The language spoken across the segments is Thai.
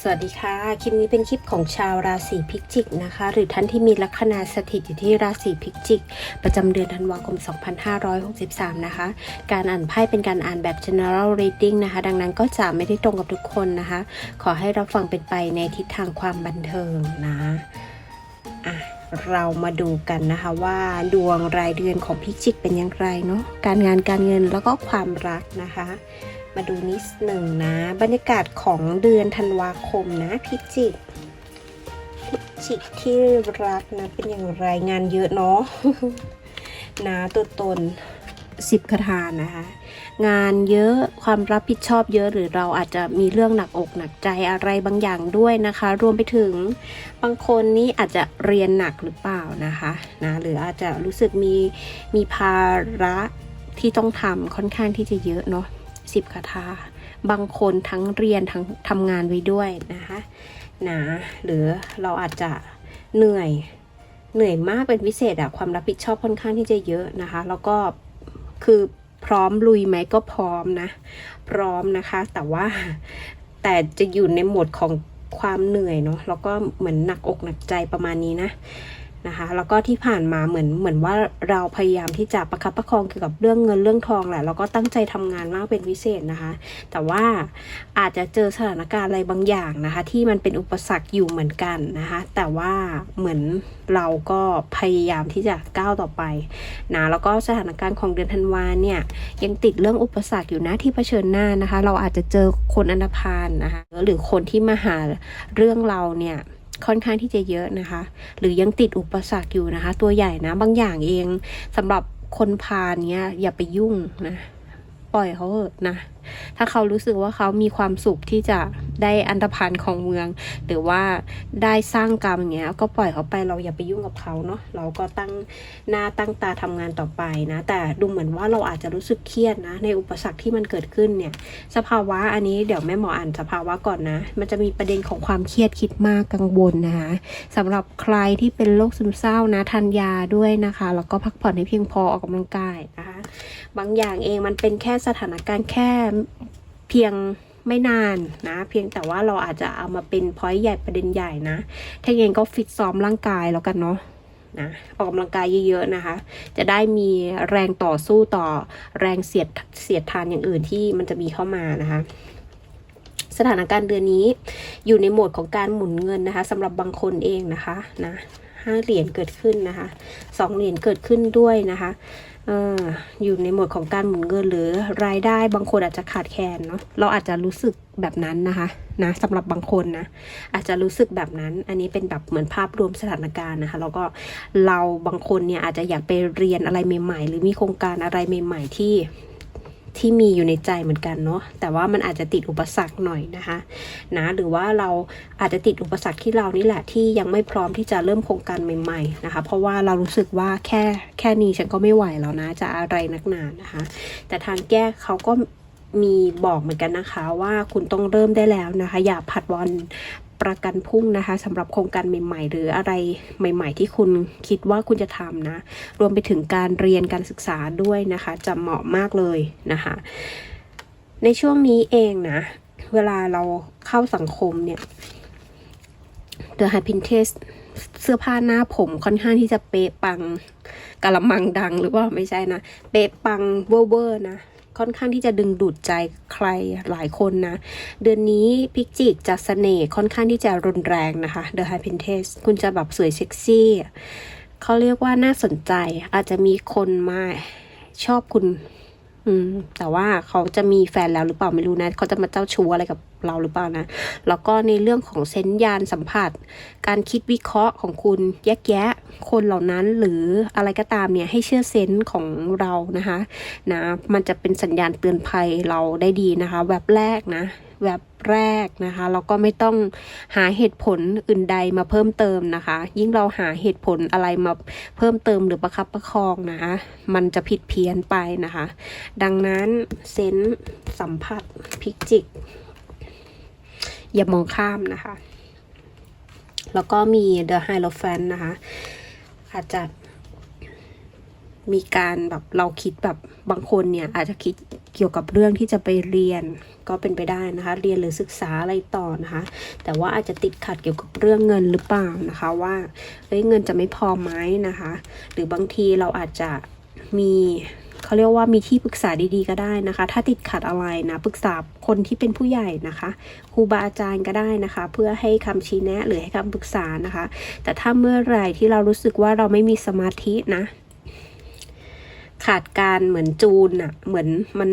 สวัสดีค่ะ คลิปนี้เป็นคลิปของชาวราศีพิจิกนะคะ หรือท่านที่มีลัคนาสถิตอยู่ที่ราศีพิจิก ประจำเดือนธันวาคม 2563 นะคะ การอ่านไพ่เป็นการอ่านแบบ general reading นะคะ ดังนั้นก็จะไม่ได้ตรงกับทุกคนนะคะ ขอให้รับฟังเป็นไปในทิศทางความบันเทิงนะอะเรามาดูกันนะคะว่าดวงรายเดือนของพิจิกเป็นอย่างไรเนาะการงานการเงินแล้วก็ความรักนะคะ มาดูนิดหนึ่งนะ บรรยากาศของเดือนธันวาคมนะ พิจิก พิจิกที่รักนะ เป็นอย่างไรงานเยอะเนาะนะตัวตนสิบคาถานะคะ งานเยอะความรับผิดชอบเยอะหรือเราอาจจะมีเรื่องหนักอกหนักใจอะไรบางอย่างด้วยนะคะ รวมไปถึงบางคนนี่อาจจะเรียนหนักหรือเปล่านะคะนะหรืออาจจะรู้สึกมีมีภาระที่ต้องทำค่อนข้างที่จะเยอะเนาะ สิบคาถาบางคนทั้งเรียนทั้งทำงานไว้ด้วยนะคะนะหรือเราอาจจะเหนื่อยเหนื่อยมากเป็นพิเศษอะความรับผิดชอบค่อนข้างที่จะเยอะนะคะ แล้วก็คือพร้อมลุยไหมก็พร้อมนะ พร้อมนะคะ แต่ว่าแต่จะอยู่ในโหมดของความเหนื่อยเนาะแล้วก็เหมือนหนักอกหนักใจประมาณนี้นะ นะคะแล้วก็ที่ผ่านมาเหมือนเหมือนว่าเราพยายามที่จะประคับประคองเกี่ยวกับเรื่องเงินเรื่องทองแหละแล้วก็ตั้งใจทำงานมากเป็นพิเศษนะคะ แต่ว่าอาจจะเจอสถานการณ์อะไรบางอย่างนะคะ ที่มันเป็นอุปสรรคอยู่เหมือนกันนะคะ แต่ว่าเหมือนเราก็พยายามที่จะก้าวต่อไปนะแล้วก็สถานการณ์ของเดือนธันวาเนี่ยยังติดเรื่องอุปสรรคอยู่นะที่เผชิญหน้านะคะ เราอาจจะเจอคนอนาพาลนะคะหรือคนที่มาหาเรื่องเราเนี่ย ค่อนข้างที่จะเยอะนะคะ หรือยังติดอุปสรรคอยู่นะคะ ตัวใหญ่นะบางอย่างเองสำหรับคนพาลเนี้ยอย่าไปยุ่งนะ ปล่อยเขาเถอะนะถ้าเขารู้สึกว่าเขามีความสุขที่จะได้อันธพาลของเมือง หรือว่าได้สร้างกรรมอย่างเงี้ย ก็ปล่อยเขาไปเราอย่าไปยุ่งกับเขาเนาะเราก็ตั้งหน้าตั้งตาทำงานต่อไปนะ แต่ดูเหมือนว่าเราอาจจะรู้สึกเครียดนะ ในอุปสรรคที่มันเกิดขึ้นเนี่ย สภาวะอันนี้เดี๋ยวแม่หมออ่านสภาวะก่อนนะ มันจะมีประเด็นของความเครียดคิดมากกังวลนะคะสำหรับใครที่เป็นโรคซึมเศร้านะทานยาด้วยนะคะ แล้วก็พักผ่อนให้เพียงพอออกกำลังกายนะคะ บางอย่างเองมันเป็นแค่สถานการณ์แค่เพียงไม่นานนะ เพียงแต่ว่าเราอาจจะเอามาเป็นพอยต์ใหญ่ประเด็นใหญ่นะ ถ้าอย่างนั้นก็ฟิตซ้อมร่างกายแล้วกันเนาะนะออกกำลังกายเยอะๆนะคะ จะได้มีแรงต่อสู้ต่อแรงเสียดเสียดทานอย่างอื่นที่มันจะมีเข้ามานะคะ สถานการณ์เดือนนี้อยู่ในโหมดของการหมุนเงินนะคะสำหรับบางคนเองนะคะนะห้าเหรียญเกิดขึ้นนะคะสองเหรียญเกิดขึ้นด้วยนะคะ อยู่ในหมวดของการหมุนเงินหรือรายได้บางคนอาจจะขาดแคลนเนาะเราอาจจะรู้สึกแบบนั้นนะคะนะสำหรับบางคนนะอาจจะรู้สึกแบบนั้น อันนี้เป็นแบบเหมือนภาพรวมสถานการณ์นะคะแล้วก็เราบางคนเนี่ยอาจจะอยากไปเรียนอะไรใหม่ๆ หรือมีโครงการอะไรใหม่ ๆ ที่ ที่มีอยู่ในใจเหมือนกันเนาะแต่ว่ามันอาจจะติดอุปสรรคหน่อยนะคะนะหรือว่าเราอาจจะติดอุปสรรคที่เรานี่แหละที่ยังไม่พร้อมที่จะเริ่มโครงการใหม่ ๆนะคะ เพราะว่าเรารู้สึกว่าแค่แค่นี้ฉันก็ไม่ไหวแล้วนะจะอะไรนักหนานะคะ แต่ทางแก้เขาก็มีบอกเหมือนกันนะคะว่าคุณต้องเริ่มได้แล้วนะคะ อย่าผัดวัน ประกันพุ่งนะคะสำหรับโครงการใหม่ ๆ หรืออะไรใหม่ ๆ ที่คุณคิดว่าคุณจะทำนะ รวมไปถึงการเรียนการศึกษาด้วยนะคะ จะเหมาะมากเลยนะคะ ในช่วงนี้เองนะ เวลาเราเข้าสังคมเนี่ย The h a p p i n t e s t เสื้อผ้าหน้าผมค่อนข้างที่จะเป๊ะปังกะละมังดังหรือว่าไม่ใช่นะ เป๊ะปังเวอร์เวอร์นะ ค่อนข้างที่จะดึงดูดใจใครหลายคนนะ เดือนนี้พิกจิกจะเสน่ห์ค่อนข้างที่จะรุนแรงนะคะ The High p i n t e s คุณจะแบบสวยเซ็กซี่เขาเรียกว่าน่าสนใจอาจจะมีคนมาชอบคุณ อืม แต่ว่าเขาจะมีแฟนแล้วหรือเปล่าไม่รู้นะ เขาจะมาเจ้าชู้อะไรกับเราหรือเปล่านะ แล้วก็ในเรื่องของเซนส์ยานสัมผัส การคิดวิเคราะห์ของคุณแยกแยะ คนเหล่านั้นหรืออะไรก็ตามเนี่ยให้เชื่อเซนส์ของเรานะคะ นะ มันจะเป็นสัญญาณเตือนภัยเราได้ดีนะคะ แวบแรกนะ แวบแรกนะคะเราก็ไม่ต้องหาเหตุผลอื่นใดมาเพิ่มเติมนะคะ ยิ่งเราหาเหตุผลอะไรมาเพิ่มเติมหรือประคับประคองนะคะมันจะผิดเพี้ยนไปนะคะ ดังนั้นเซนส์สัมผัสพิกจิก อย่ามองข้ามนะคะ แล้วก็มี The h i e r o p h a n t นะคะอาจจะ มีการแบบเราคิดแบบบางคนเนี่ยอาจจะคิดเกี่ยวกับเรื่องที่จะไปเรียนก็เป็นไปได้นะคะ เรียนหรือศึกษาอะไรต่อนะคะ แต่ว่าอาจจะติดขัดเกี่ยวกับเรื่องเงินหรือเปล่านะคะว่าเอ้ยเงินจะไม่พอไหมนะคะ หรือบางทีเราอาจจะมีเขาเรียกว่ามีที่ปรึกษาดีๆก็ได้นะคะ ถ้าติดขัดอะไรนะปรึกษาคนที่เป็นผู้ใหญ่นะคะครูบาอาจารย์ก็ได้นะคะ เพื่อให้คำชี้แนะหรือให้คำปรึกษานะคะ แต่ถ้าเมื่อไหร่ที่เรารู้สึกว่าเราไม่มีสมาธินะ ขาดการเหมือนจูนอะเหมือนมัน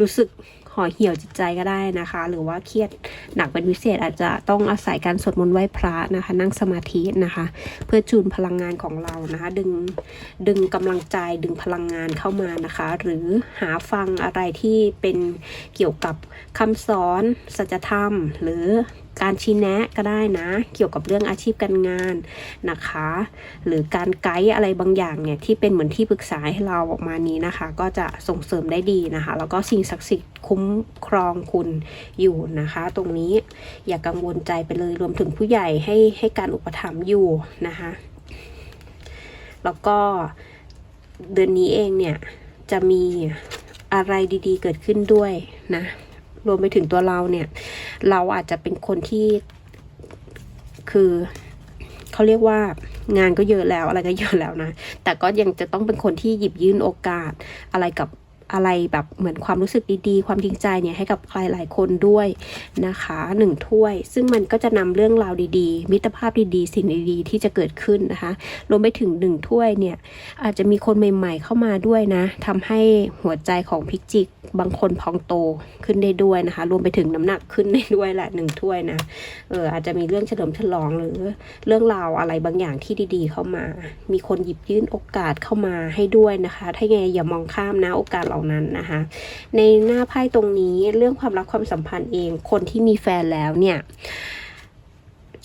รู้สึกห่อเหี่ยวจิตใจก็ได้นะคะ หรือว่าเครียดหนักเป็นพิเศษอาจจะต้องอาศัยการสวดมนต์ไหว้พระนะคะ นั่งสมาธินะคะ เพื่อจูนพลังงานของเรานะคะ ดึงดึงกำลังใจดึงพลังงานเข้ามานะคะ หรือหาฟังอะไรที่เป็นเกี่ยวกับคำสอนสัจธรรม หรือ การชี้แนะก็ได้นะ เกี่ยวกับเรื่องอาชีพการงานนะคะ หรือการไกด์อะไรบางอย่างเนี่ยที่เป็นเหมือนที่ปรึกษาให้เราออกมานี้นะคะ ก็จะส่งเสริมได้ดีนะคะ แล้วก็สิ่งศักดิ์สิทธิ์คุ้มครองคุณอยู่นะคะ ตรงนี้อย่ากังวลใจไปเลยรวมถึงผู้ใหญ่ให้ให้การอุปถัมภ์อยู่นะคะ แล้วก็เดือนนี้เองเนี่ยจะมีอะไรดีๆ เกิดขึ้นด้วยนะรวมไปถึงตัวเราเนี่ย เราอาจจะเป็นคนที่คือเขาเรียกว่างานก็เยอะแล้วอะไรก็เยอะแล้วนะ แต่ก็ยังจะต้องเป็นคนที่หยิบยื่นโอกาสอะไรกับ อะไรแบบเหมือนความรู้สึกดีๆ ความจริงใจเนี่ยให้กับใครหลายคนด้วยนะคะหนึ่งถ้วย ซึ่งมันก็จะนำเรื่องราวดีๆ มิตรภาพดีๆ สิ่งดีๆ ที่จะเกิดขึ้นนะคะรวมไปถึงหนึ่งถ้วยเนี่ยอาจจะมีคนใหม่ๆเข้ามาด้วยนะทำให้หัวใจของพิกจิกบางคนพองโตขึ้นได้ด้วยนะคะ รวมไปถึงน้ำหนักขึ้นได้ด้วยแหละหนึ่งถ้วยนะเอออาจจะมีเรื่องเฉลิมฉลองหรือเรื่องราวอะไรบางอย่างที่ดีๆ เข้ามา มีคนหยิบยื่นโอกาสเข้ามาให้ด้วยนะคะ ถ้าไงอย่ามองข้ามนะโอกาสเหล่านั้นนะคะ ในหน้าไพ่ตรงนี้เรื่องความรักความสัมพันธ์เอง คนที่มีแฟนแล้วเนี่ย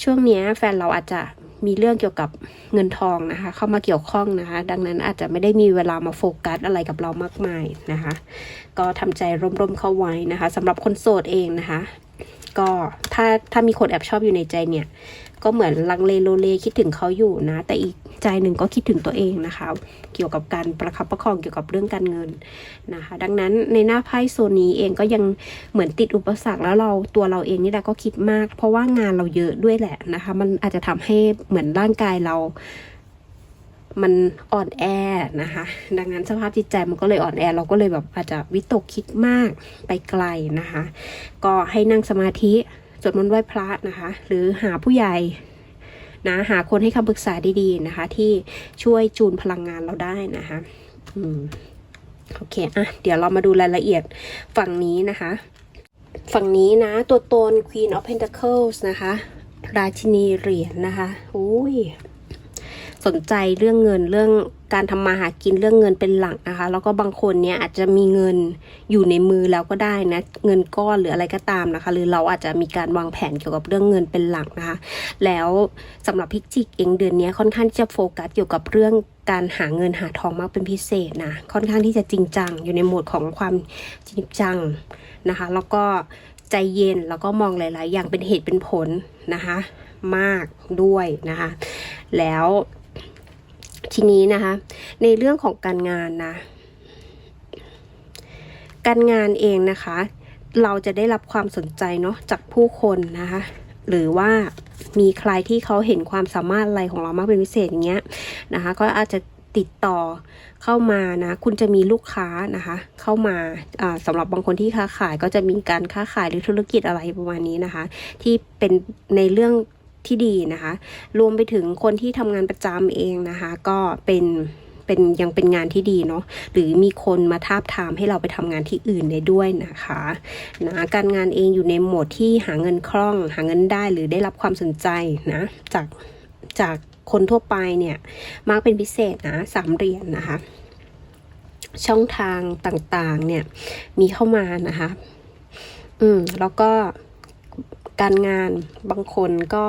ช่วงเนี้ยแฟนเราอาจจะมีเรื่องเกี่ยวกับเงินทองนะคะ เข้ามาเกี่ยวข้องนะคะ ดังนั้นอาจจะไม่ได้มีเวลามาโฟกัสอะไรกับเรามากมายนะคะ ก็ทำใจร่มๆเข้าไว้นะคะสำหรับคนโสดเองนะคะ ก็ถ้าถ้ามีคนแอบชอบอยู่ในใจเนี่ย ก็เหมือนลังเลโลเลคิดถึงเขาอยู่นะ แต่อีกใจหนึ่งก็คิดถึงตัวเองนะคะ เกี่ยวกับการประคับประคองเกี่ยวกับเรื่องการเงินนะคะ ดังนั้นในหน้าไพ่โซนนี้เองก็ยังเหมือนติดอุปสรรคแล้วเราตัวเราเองนี่แหละก็คิดมาก เพราะว่างานเราเยอะด้วยแหละนะคะ มันอาจจะทำให้เหมือนร่างกายเรามันอ่อนแอนะคะ ดังนั้นสภาพจิตใจมันก็เลยอ่อนแอ เราก็เลยแบบอาจจะวิตกคิดมากไปไกลนะคะ ก็ให้นั่งสมาธิ วดมนต์ไหว้พระนะคะ หรือหาผู้ใหญ่นะหาคนให้คำปรึกษาดีๆนะคะ ที่ช่วยจูนพลังงานเราได้นะคะอืมโอเคอะเดี๋ยวเรามาดูรายละเอียดฝั่งนี้นะคะ ฝั่งนี้นะ ตัวตน Queen of Pentacles นะคะ ราชินีเหรียญนะคะอุ้ย สนใจเรื่องเงินเรื่องการทำมาหากินเรื่องเงินเป็นหลักนะคะ แล้วก็บางคนเนี่ยอาจจะมีเงินอยู่ในมือแล้วก็ได้นะเงินก้อนหรืออะไรก็ตามนะคะ หรือเราอาจจะมีการวางแผนเกี่ยวกับเรื่องเงินเป็นหลักนะคะ แล้วสำหรับพิจิกเองเดือนนี้ค่อนข้างที่จะโฟกัสเกี่ยวกับเรื่องการหาเงินหาทองมากเป็นพิเศษนะค่อนข้างที่จะจริงจังอยู่ในโหมดของความจริงจังนะคะ แล้วก็ใจเย็นแล้วก็มองหลาย ๆ อย่างเป็นเหตุเป็นผลนะคะ มากด้วยนะคะ แล้ว ทีนี้นะคะ ในเรื่องของการงานนะ การงานเองนะคะ เราจะได้รับความสนใจเนาะจากผู้คนนะคะ หรือว่ามีใครที่เขาเห็นความสามารถอะไรของเรามากเป็นพิเศษอย่างเงี้ยนะคะก็อาจจะติดต่อเข้ามานะ คุณจะมีลูกค้านะคะ เข้ามาอ่าสำหรับบางคนที่ค้าขายก็จะมีการค้าขายหรือธุรกิจอะไรประมาณนี้นะคะ ที่เป็นในเรื่อง ที่ดีนะคะ รวมไปถึงคนที่ทำงานประจำเองนะคะ ก็เป็นเป็นยังเป็นงานที่ดีเนาะหรือมีคนมาทาบทามให้เราไปทำงานที่อื่นได้ด้วยนะคะนะการงานเองอยู่ในโหมดที่หาเงินคล่อง หาเงินได้หรือได้รับความสนใจนะจากจากคนทั่วไปเนี่ยมากเป็นพิเศษนะสามเหรียญนนะคะ ช่องทางต่างๆเนี่ยมีเข้ามานะคะ อืมแล้วก็ การงานบางคนก็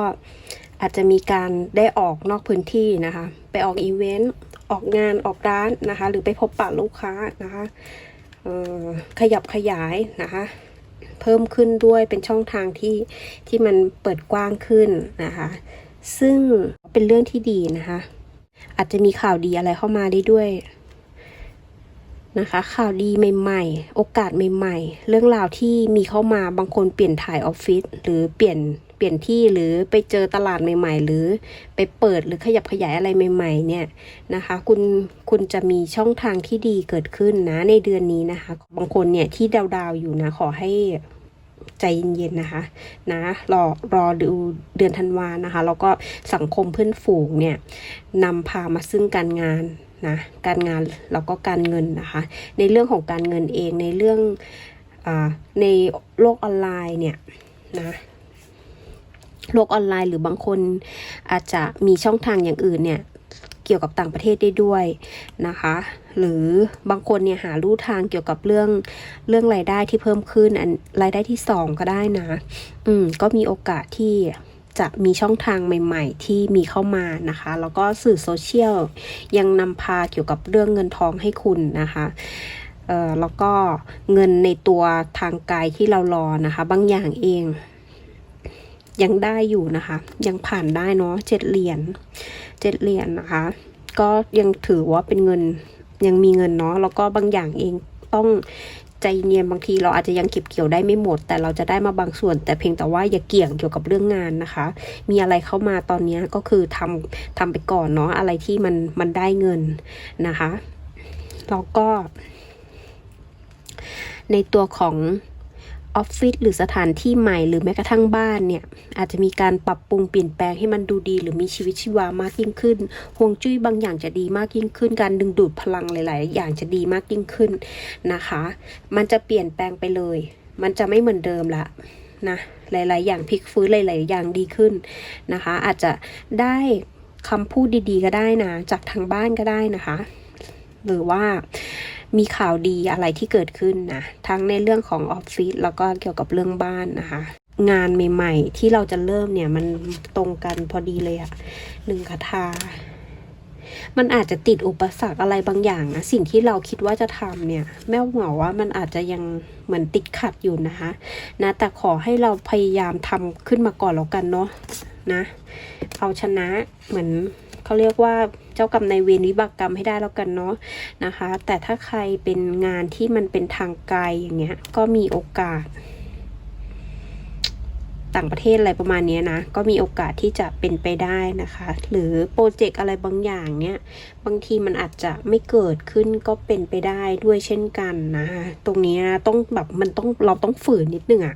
อาจจะมีการได้ออกนอกพื้นที่นะคะ ไปออกอีเวนต์ออกงานออกร้านนะคะ หรือไปพบปะลูกค้านะคะขยับขยายนะคะ เพิ่มขึ้นด้วยเป็นช่องทางที่ที่มันเปิดกว้างขึ้นนะคะ ซึ่งเป็นเรื่องที่ดีนะคะ อาจจะมีข่าวดีอะไรเข้ามาได้ด้วย นะคะ ข่าวดีใหม่ๆ โอกาสใหม่ๆ เรื่องราวที่มีเข้ามาบางคนเปลี่ยนถ่ายออฟฟิศหรือเปลี่ยนเปลี่ยนที่หรือไปเจอตลาดใหม่ๆ หรือไปเปิดหรือขยับขยายอะไรใหม่ ๆ เนี่ยนะคะ คุณคุณจะมีช่องทางที่ดีเกิดขึ้นนะในเดือนนี้นะคะ บางคนเนี่ยที่ดาวๆอยู่นะขอให้ใจเย็นๆนะคะ นะรอรอดูเดือนธันวานะคะ แล้วก็สังคมเพื่อนฝูงเนี่ยนำพามาซึ่งการงาน นะการงานแล้วก็การเงินนะคะ ในเรื่องของการเงินเองในเรื่องอในโลกออนไลน์เนี่ยนะโลกออนไลน์หรือบางคนอาจจะมีช่องทางอย่างอื่นเนี่ยเกี่ยวกับต่างประเทศได้ด้วยนะคะ หรือบางคนเนี่ยหาลู่ทางเกี่ยวกับเรื่องเรื่องรายได้ที่เพิ่มขึ้นอันรายได้ที่สองก็ได้นะ อืมก็มีโอกาสที่ จะมีช่องทางใหม่ ๆ ที่มีเข้ามานะคะ แล้วก็สื่อโซเชียลยังนำพาเกี่ยวกับเรื่องเงินทองให้คุณนะคะเอ่อแล้วก็เงินในตัวทางกายที่เรารอนะคะ บางอย่างเอง ยังได้อยู่นะคะ ยังผ่านได้เนาะเจ็ดเหรียญเจ็ดเหรียญนะคะ ก็ยังถือว่าเป็นเงินยังมีเงินเนาะแล้วก็บางอย่างเองต้อง ใจเย็นบางทีเราอาจจะยังเก็บเกี่ยวได้ไม่หมด แต่เราจะได้มาบางส่วน แต่เพียงแต่ว่าอย่าเกี่ยงเกี่ยวกับเรื่องงานนะคะ มีอะไรเข้ามาตอนนี้ก็คือทำทำไปก่อนเนาะอะไรที่มันมันได้เงินนะคะแล้วก็ ในตัวของ ออฟฟิศหรือสถานที่ใหม่หรือแม้กระทั่งบ้านเนี่ย อาจจะมีการปรับปรุงเปลี่ยนแปลงให้มันดูดี หรือมีชีวิตชีวามากยิ่งขึ้นฮวงจุ้ยบางอย่างจะดีมากยิ่งขึ้น การดึงดูดพลังหลาย ๆ อย่างจะดีมากยิ่งขึ้นนะคะ มันจะเปลี่ยนแปลงไปเลย มันจะไม่เหมือนเดิมละนะหลาย ๆ อย่างพลิกฟื้นหลาย ๆ อย่างดีขึ้นนะคะ อาจจะได้คำพูดดี ๆ ก็ได้นะ จากทางบ้านก็ได้นะคะ หรือว่า มีข่าวดีอะไรที่เกิดขึ้นนะทั้งในเรื่องของออฟฟิศแล้วก็เกี่ยวกับเรื่องบ้านนะคะ งานใหม่ๆ ที่เราจะเริ่มเนี่ยมันตรงกันพอดีเลยอะหนึ่งคาถามันอาจจะติดอุปสรรคอะไรบางอย่างนะสิ่งที่เราคิดว่าจะทำเนี่ย แม่หมาว่ามันอาจจะยังเหมือนติดขัดอยู่นะคะนะแต่ขอให้เราพยายามทำขึ้นมาก่อนแล้วกันเนาะนะ เอาชนะเหมือน เขาเรียกว่าเจ้ากรรมนายเวรวิบากกรรมให้ได้แล้วกันเนาะนะคะ แต่ถ้าใครเป็นงานที่มันเป็นทางไกลอย่างเงี้ย ก็มีโอกาส ต่างประเทศอะไรประมาณนี้นะ ก็มีโอกาสที่จะเป็นไปได้นะคะ หรือโปรเจกต์อะไรบางอย่างเนี้ยบางทีมันอาจจะไม่เกิดขึ้นก็เป็นไปได้ด้วยเช่นกันนะคะตรงนี้นะต้องแบบมันต้องเราต้องฝืนนิดนึงอะ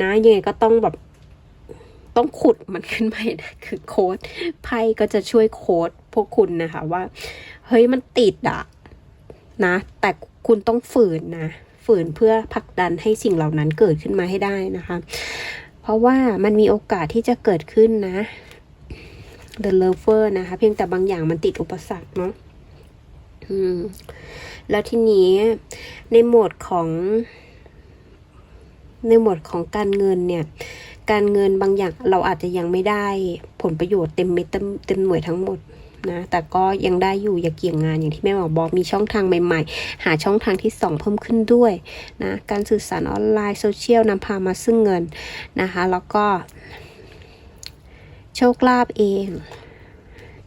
นะยังไงก็ต้องแบบ ต้องขุดมันขึ้นมาให้ได้คือโค้ดไพ่ก็จะช่วยโค้ดพวกคุณนะคะว่า เฮ้ยมันติดอะนะ แต่คุณต้องฝืนนะ ฝืนเพื่อผลักดันให้สิ่งเหล่านั้นเกิดขึ้นมาให้ได้นะคะ เพราะว่ามันมีโอกาสที่จะเกิดขึ้นนะ The Lover นะคะ เพียงแต่บางอย่างมันติดอุปสรรคเนาะอืมแล้วทีนี้ในโหมดของในโหมดของการเงินเนี่ย การเงินบางอย่างเราอาจจะยังไม่ได้ผลประโยชน์เต็มเม็ดเต็มเต็มหน่วยทั้งหมดนะแต่ก็ยังได้อยู่อย่าเกี่ยงงานอย่างที่แม่หมอบอกมีช่องทางใหม่ๆ หาช่องทางที่สองเพิ่มขึ้นด้วยนะการสื่อสารออนไลน์โซเชียลนำพามาซึ่งเงินนะคะแล้วก็ โชคลาภเอง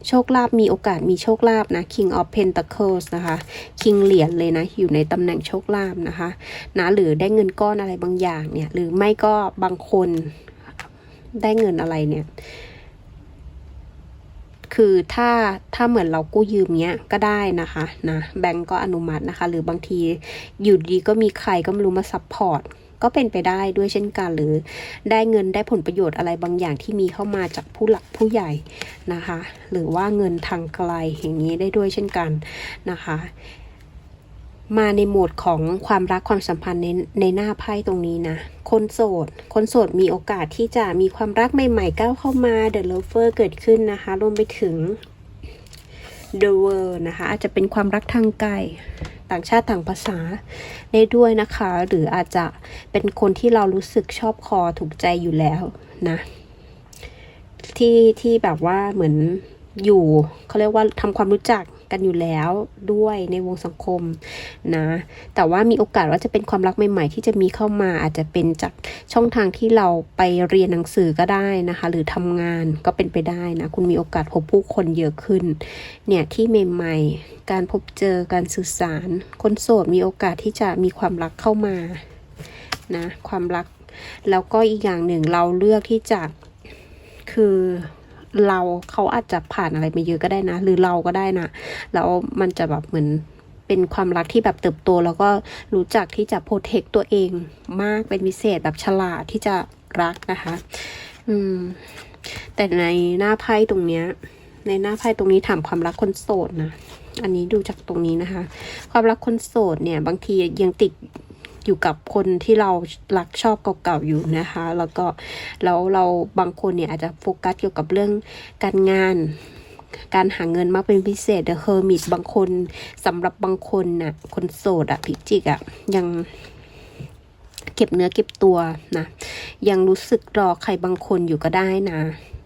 โชคลาภมีโอกาสมีโชคลาภนะ King of Pentacles นะคะ King เหรียญเลยนะ อยู่ในตำแหน่งโชคลาภนะคะนะหรือได้เงินก้อนอะไรบางอย่างเนี่ย หรือไม่ก็บางคน ได้เงินอะไรเนี่ย คือถ้าถ้าเหมือนเรากู้ยืมเนี้ยก็ได้นะคะนะแบงก์ก็อนุมัตินะคะ หรือบางทีอยู่ดีก็มีใครก็ไม่รู้มาซัพพอร์ตก็เป็นไปได้ด้วยเช่นกันหรือได้เงินได้ผลประโยชน์อะไรบางอย่างที่มีเข้ามาจากผู้หลักผู้ใหญ่นะคะ หรือว่าเงินทางไกลอย่างนี้ได้ด้วยเช่นกันนะคะ มาในโหมดของความรักความสัมพันธ์ในในหน้าไพ่ตรงนี้นะ คนโสด คนโสดมีโอกาสที่จะมีความรักใหม่ๆก้าวเข้ามา The Lover เกิดขึ้นนะคะรวมไปถึง The World นะคะ อาจจะเป็นความรักทางไกลต่างชาติต่างภาษาได้ด้วยนะคะ หรืออาจจะเป็นคนที่เรารู้สึกชอบคอถูกใจอยู่แล้วนะที่ที่แบบว่าเหมือนอยู่เขาเรียกว่าทำความรู้จัก กันอยู่แล้วด้วยในวงสังคมนะแต่ว่ามีโอกาสว่าจะเป็นความรักใหม่ ๆ ที่จะมีเข้ามาอาจจะเป็นจากช่องทางที่เราไปเรียนหนังสือก็ได้นะคะ หรือทำงานก็เป็นไปได้นะคุณมีโอกาสพบผู้คนเยอะขึ้นเนี่ยที่ใหม่ๆ การพบเจอการสื่อสาร คนโสดมีโอกาสที่จะมีความรักเข้ามานะความรัก แล้วก็อีกอย่างหนึ่งเราเลือกที่จะคือ เราเขาอาจจะผ่านอะไรมาเยอะก็ได้นะ หรือเราก็ได้นะ แล้วมันจะแบบเหมือนเป็นความรักที่แบบเติบโต แล้วก็รู้จักที่จะโปรเทคตัวเองมากเป็นพิเศษแบบฉลาดที่จะรักนะคะ อืม แต่ในหน้าไพ่ตรงเนี้ย ในหน้าไพ่ตรงนี้ถามความรักคนโสดนะอันนี้ดูจากตรงนี้นะคะ ความรักคนโสดเนี่ย บางทียังติด อยู่กับคนที่เรารักชอบเก่าๆอยู่นะคะ แล้วก็แล้วเราบางคนเนี่ยอาจจะโฟกัสเกี่ยวกับเรื่องการงาน การหาเงินมากเป็นพิเศษ The Hermit บางคนสำหรับบางคนน่ะคนโสดอะพิจิกอะยังเก็บเนื้อเก็บตัวนะยังรู้สึกรอใครบางคนอยู่ก็ได้นะ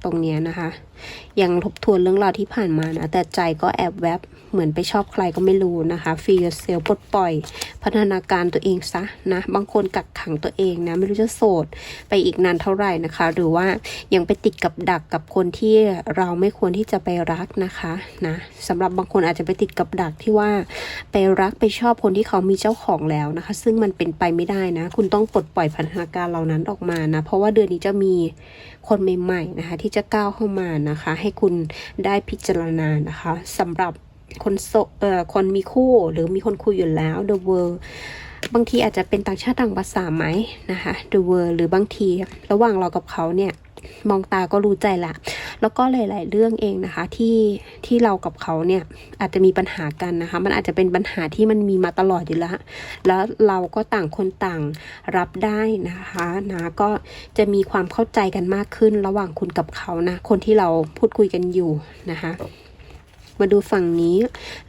ตรงเนี้ยนะคะ ยังทบทวนเรื่องราวที่ผ่านมานะ แต่ใจก็แอบแวบเหมือนไปชอบใครก็ไม่รู้นะคะฟีลเซลปลดปล่อย พัฒนาการตัวเองซะนะ บางคนกักขังตัวเองนะ ไม่รู้จะโสดไปอีกนานเท่าไหร่นะคะ หรือว่ายังไปติดกับดักกับคนที่เราไม่ควรที่จะไปรักนะคะนะสำหรับบางคนอาจจะไปติดกับดักที่ว่าไปรักไปชอบคนที่เขามีเจ้าของแล้วนะคะ ซึ่งมันเป็นไปไม่ได้นะ คุณต้องปลดปล่อยพัฒนาการเหล่านั้นออกมานะ เพราะว่าเดือนนี้จะมีคนใหม่ๆนะคะ ที่จะก้าวเข้ามานะคะใให้คุณได้พิจารณานะคะสำหรับคนโสเอ่อคนมีคู่หรือมีคนคุยอยู่แล้ว the world บางทีอาจจะเป็นต่างชาติต่างภาษาไหมนะคะ the world หรือบางทีระหว่างเรากับเขาเนี่ยมองตาก็รู้ใจละ แล้วก็หลาย ๆ เรื่องเองนะคะที่ที่เรากับเขาเนี่ยอาจจะมีปัญหากันนะคะ มันอาจจะเป็นปัญหาที่มันมีมาตลอดอยู่แล้ว แล้วเราก็ต่างคนต่างรับได้นะคะนะก็จะมีความเข้าใจกันมากขึ้นระหว่างคุณกับเขานะ คนที่เราพูดคุยกันอยู่นะคะ มาดูฝั่งนี้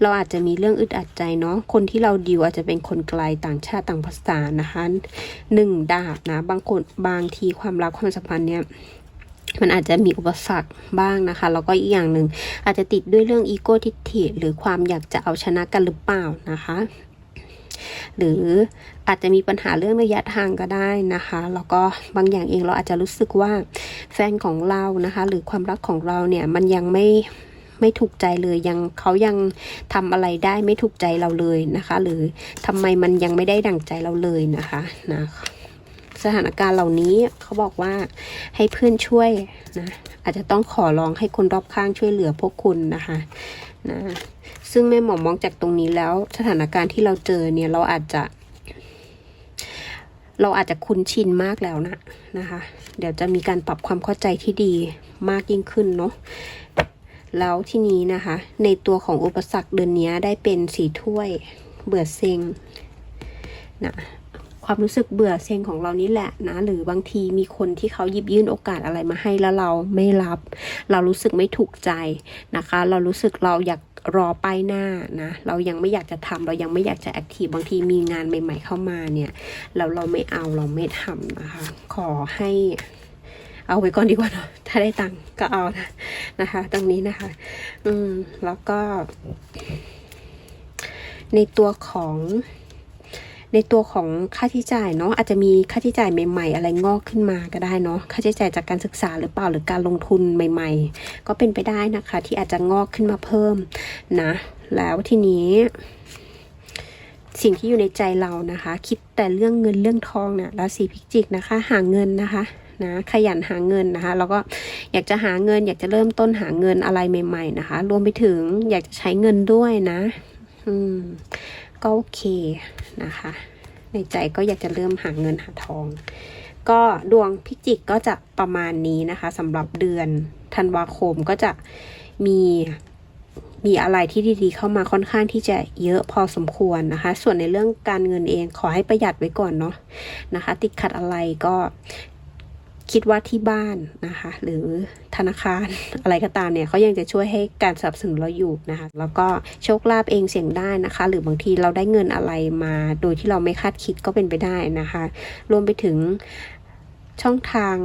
เราอาจจะมีเรื่องอึดอัดใจเนาะคนที่เราดิวอาจจะเป็นคนไกลต่างชาติต่างภาษานะคะหนึ่งดาบนะ บางคนบางทีความรักความสัมพันธ์เนี่ยมันอาจจะมีอุปสรรคบ้างนะคะ แล้วก็อีกอย่างหนึ่งอาจจะติดด้วยเรื่องอีโก้ทิฐิหรือความอยากจะเอาชนะกันหรือเปล่านะคะ หรืออาจจะมีปัญหาเรื่องระยะทางก็ได้นะคะ แล้วก็บางอย่างเองเราอาจจะรู้สึกว่าแฟนของเรานะคะ หรือความรักของเราเนี่ยมันยังไม่ ไม่ถูกใจเลยยังเขายังทำอะไรได้ไม่ถูกใจเราเลยนะคะ หรือทำไมมันยังไม่ได้ดั่งใจเราเลยนะคะนะสถานการณ์เหล่านี้เขาบอกว่าให้เพื่อนช่วยนะอาจจะต้องขอร้องให้คนรอบข้างช่วยเหลือพวกคุณนะคะนะซึ่งแม่หมอมองจากตรงนี้แล้ว สถานการณ์ที่เราเจอเนี่ยเราอาจจะเราอาจจะคุ้นชินมากแล้วนะนะคะ เดี๋ยวจะมีการปรับความเข้าใจที่ดีมากยิ่งขึ้นเนาะ แล้วที่นี้นะคะ ในตัวของอุปสรรคเดือนนี้ได้เป็นสีถ้วย เบื่อเซ็งนะความรู้สึกเบื่อเซ็งของเรานี่แหละนะ หรือบางทีมีคนที่เขาหยิบยื่นโอกาสอะไรมาให้แล้วเราไม่รับ เรารู้สึกไม่ถูกใจนะคะ เรารู้สึกเราอยากรอป้ายหน้านะ เรายังไม่อยากจะทำเรายังไม่อยากจะแอคทีฟบางทีมีงานใหม่ ๆ เข้ามาเนี่ยแล้วเราไม่เอาเราไม่ทำนะคะ ขอให้ เอาไว้ก่อนดีกว่าเนาะถ้าได้ตังค์ก็เอานะนะคะ ตรงนี้นะคะ อืม แล้วก็ ในตัวของในตัวของค่าใช้จ่ายเนาะอาจจะมีค่าใช้จ่ายใหม่ๆ อะไรงอกขึ้นมาก็ได้เนาะค่าใช้จ่ายจากการศึกษาหรือเปล่าหรือการลงทุนใหม่ ๆ ก็เป็นไปได้นะคะ ที่อาจจะงอกขึ้นมาเพิ่มนะ แล้วทีนี้ สิ่งที่อยู่ในใจเรานะคะ คิดแต่เรื่องเงินเรื่องทองเนี่ยราศีพิจิกนะคะ หาเงินนะคะ นะขยันหาเงินนะคะ แล้วก็อยากจะหาเงิน อยากจะเริ่มต้นหาเงินอะไรใหม่ ๆ นะคะ รวมไปถึงอยากจะใช้เงินด้วยนะอืมก็โอเคนะคะ ในใจก็อยากจะเริ่มหาเงินหาทอง ก็ดวงพิจิกก็จะประมาณนี้นะคะสำหรับเดือนธันวาคมก็จะมีมีอะไรที่ดีๆ เข้ามาค่อนข้างที่จะเยอะพอสมควรนะคะ ส่วนในเรื่องการเงินเองขอให้ประหยัดไว้ก่อนเนาะนะคะ ติดขัดอะไรก็ คิดว่าที่บ้านนะคะ หรือธนาคารอะไรก็ตามเนี่ยเขายังจะช่วยให้การสนับสนุนเราอยู่นะคะ แล้วก็โชคลาภเองเสี่ยงได้นะคะ หรือบางทีเราได้เงินอะไรมาโดยที่เราไม่คาดคิดก็เป็นไปได้นะคะ รวมไปถึงช่องทาง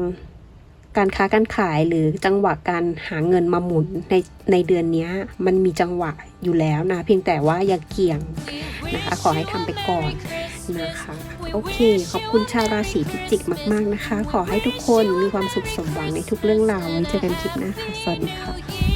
การค้าการขายหรือจังหวะการหาเงินมาหมุนในในเดือนนี้มันมีจังหวะอยู่แล้วนะ เพียงแต่ว่าอย่าเกี่ยงนะคะ ขอให้ทำไปก่อนนะคะ โอเค ขอบคุณชาวราศีพิจิกมาก ๆนะคะ ขอให้ทุกคนมีความสุขสมหวังในทุกเรื่องราวไว้เจอกันคลิปหน้าค่ะ สวัสดีค่ะ